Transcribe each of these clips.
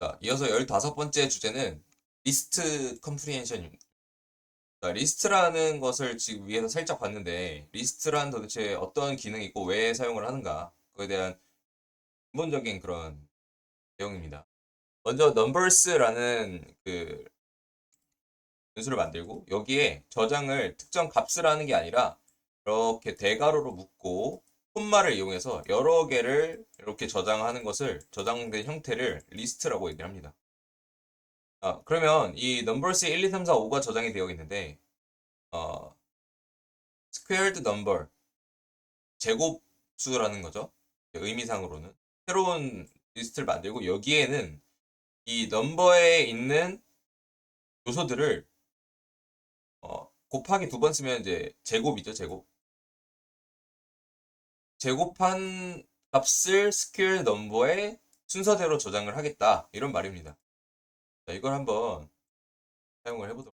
자, 이어서 15번째 주제는 리스트 컴프리hension입니다. 자, 리스트라는 것을 지금 위에서 살짝 봤는데 리스트란 도대체 어떤 기능이 있고 왜 사용을 하는가 그에 대한 근본적인 그런 내용입니다. 먼저 numbers라는 그 변수를 만들고 여기에 저장을 특정 값을 하는 게 아니라 이렇게 대괄호로 묶고 콤마를 이용해서 여러 개를 이렇게 저장하는 것을 저장된 형태를 리스트라고 얘기를 합니다. 아, 그러면 이 numbers 1, 2, 3, 4, 5가 저장이 되어 있는데 어, squared number 제곱수라는 거죠. 의미상으로는 새로운 리스트를 만들고 여기에는 이 넘버에 있는 요소들을 어, 곱하기 두 번 쓰면 이제 제곱이죠, 제곱. 제곱한 값을 스퀘어 넘버에 순서대로 저장을 하겠다. 이런 말입니다. 자, 이걸 한번 사용을 해보도록.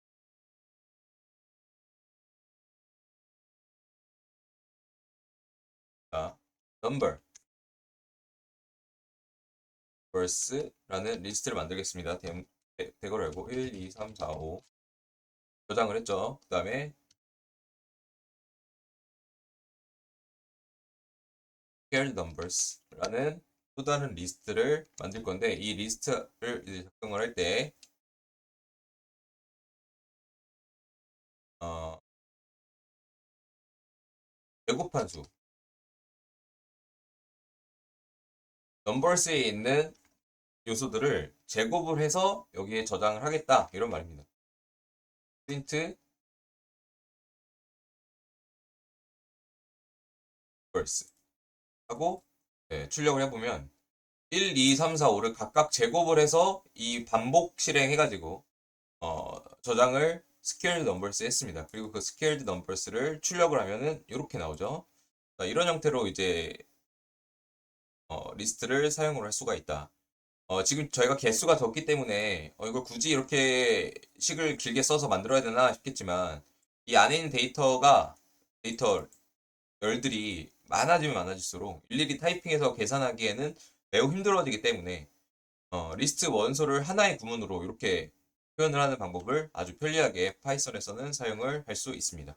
자, number verse라는 리스트를 만들겠습니다. 대괄호 열고 1, 2, 3, 4, 5 저장을 했죠. 그 다음에 paired numbers라는 또 다른 리스트를 만들 건데 이 리스트를 이제 작성을 할때 어, 제곱한 수 넘버스에 있는 요소들을 제곱을 해서 여기에 저장을 하겠다 이런 말입니다. print numbers 하고 네, 출력을 해보면 1, 2, 3, 4, 5를 각각 제곱을 해서 이 반복 실행해가지고 어, 저장을 scared numbers 했습니다. 그리고 그 scared numbers를 출력을 하면은 이렇게 나오죠. 자, 이런 형태로 이제 어, 리스트를 사용을 할 수가 있다. 어, 지금 저희가 개수가 적기 때문에 어, 이걸 굳이 이렇게 식을 길게 써서 만들어야 되나 싶겠지만 이 안에 있는 데이터가 데이터 열들이 많아지면 많아질수록 일일이 타이핑해서 계산하기에는 매우 힘들어지기 때문에 어, 리스트 원소를 하나의 구문으로 이렇게 표현을 하는 방법을 아주 편리하게 파이썬에서는 사용을 할 수 있습니다.